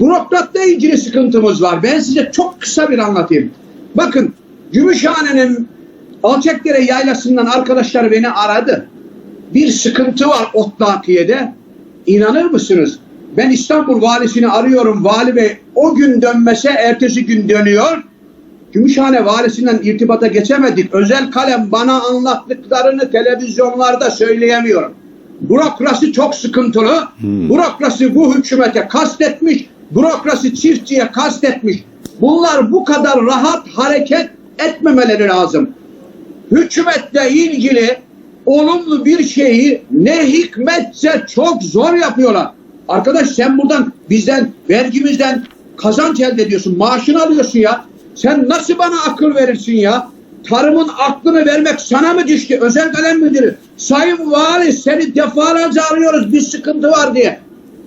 Bürokratla ilgili sıkıntımız var. Ben size çok kısa bir anlatayım. Bakın Gümüşhane'nin Alçakdere yaylasından arkadaşlar beni aradı. Bir sıkıntı var Otlakiye'de. İnanır mısınız? Ben İstanbul valisini arıyorum. Vali bey o gün dönmese ertesi gün dönüyor. Gümüşhane valisinden irtibata geçemedik. Özel kalem bana anlattıklarını televizyonlarda söyleyemiyorum. Bürokrasi çok sıkıntılı. Bürokrasi bu hükümete kastetmiş. Bürokrasi çiftçiye kastetmiş. Bunlar bu kadar rahat hareket etmemeleri lazım. Hükümetle ilgili olumlu bir şeyi ne hikmetse çok zor yapıyorlar. Arkadaş sen buradan bizden vergimizden kazanç elde ediyorsun. Maaşını alıyorsun ya. Sen nasıl bana akıl verirsin ya? Tarımın aklını vermek sana mı düştü? Özel kalem müdürü. Sayın Vali seni defalarca arıyoruz bir sıkıntı var diye.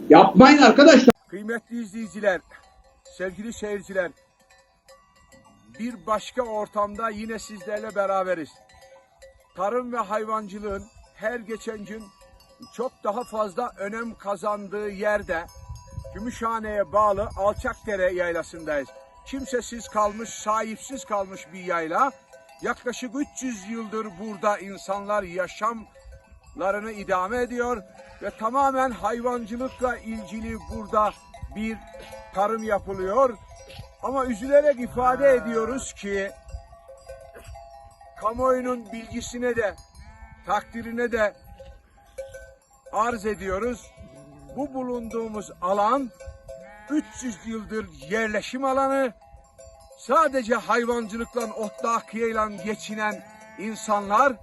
Yapmayın arkadaşlar. Kıymetli izleyiciler, sevgili seyirciler, bir başka ortamda yine sizlerle beraberiz. Tarım ve hayvancılığın her geçen gün çok daha fazla önem kazandığı yerde Gümüşhane'ye bağlı Alçakdere yaylasındayız. Kimsesiz kalmış, sahipsiz kalmış bir yayla. Yaklaşık 300 yıldır burada insanlar yaşamlarını idame ediyor ve tamamen hayvancılıkla ilgili burada bir tarım yapılıyor. Ama üzülerek ifade ediyoruz ki kamuoyunun bilgisine de takdirine de arz ediyoruz. Bu bulunduğumuz alan 300 yıldır yerleşim alanı. Sadece hayvancılıkla, otlakiyeyle geçinen insanlar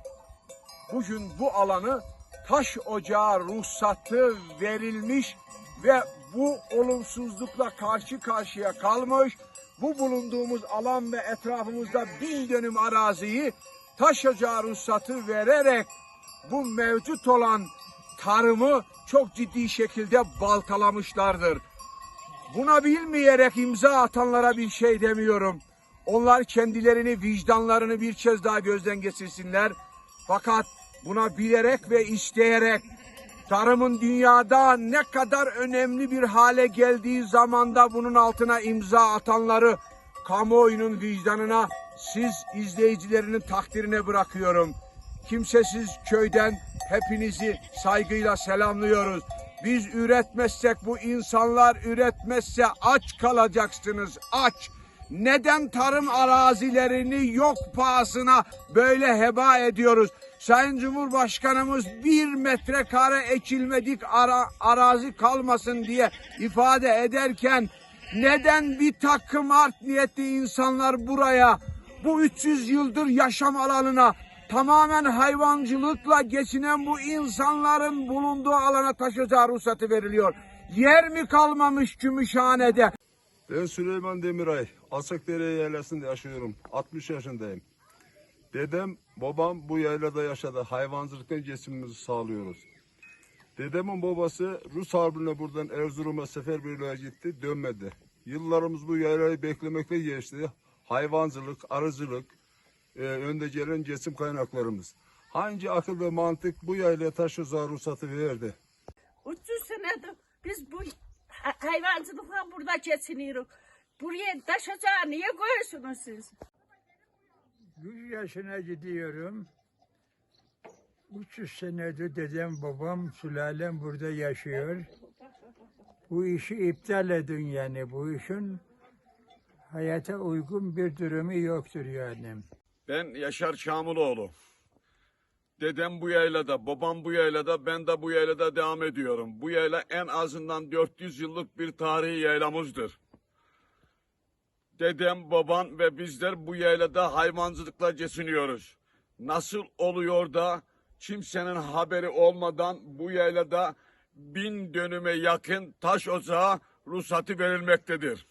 bugün bu alanı taş ocağı ruhsatı verilmiş ve bu olumsuzlukla karşı karşıya kalmış. Bu bulunduğumuz alan ve etrafımızda bin dönüm araziyi taş ocağı ruhsatı vererek bu mevcut olan tarımı çok ciddi şekilde baltalamışlardır. Buna bilmeyerek imza atanlara bir şey demiyorum. Onlar kendilerini, vicdanlarını bir kez daha gözden geçirsinler. Fakat buna bilerek ve isteyerek tarımın dünyada ne kadar önemli bir hale geldiği zamanda bunun altına imza atanları kamuoyunun vicdanına siz izleyicilerinin takdirine bırakıyorum. Kimsesiz köyden hepinizi saygıyla selamlıyoruz. Biz üretmezsek bu insanlar üretmezse aç kalacaksınız aç. Neden tarım arazilerini yok pahasına böyle heba ediyoruz? Sayın Cumhurbaşkanımız bir metrekare ekilmedik ara, arazi kalmasın diye ifade ederken neden bir takım art niyetli insanlar buraya bu 300 yıldır yaşam alanına tamamen hayvancılıkla geçinen bu insanların bulunduğu alana taş ocağı ruhsatı veriliyor. Yer mi kalmamış Gümüşhane'de? Ben Süleyman Demiray. Asakdere yaylasında yaşıyorum. 60 yaşındayım. Dedem, babam bu yaylada yaşadı. Hayvancılıktan geçimimizi sağlıyoruz. Dedemin babası Rus harbine buradan Erzurum'a seferberliğe gitti, dönmedi. Yıllarımız bu yaylayı beklemekle geçti. Hayvancılık, arıcılık, e, önde gelen geçim kaynaklarımız. Hangi akıl ve mantık bu yaylaya taş ruhsatı verdi? 300 senedir biz bu hayvancılıkla burada geçiniyoruz. Buraya taş ocağı niye koyuyorsunuz siz? 100 yaşına gidiyorum. 300 senedir dedem, babam, sülalem burada yaşıyor. Bu işi iptal edin yani. Bu işin hayata uygun bir durumu yoktur yani. Ben Yaşar Şamuloğlu. Dedem bu yaylada, babam bu yaylada, ben de bu yaylada devam ediyorum. Bu yayla en azından 400 yıllık bir tarihi yaylamızdır. Dedem, baban ve bizler bu yaylada hayvancılıkla geçiniyoruz. Nasıl oluyor da kimsenin haberi olmadan bu yaylada bin dönüme yakın taş ocağı ruhsatı verilmektedir.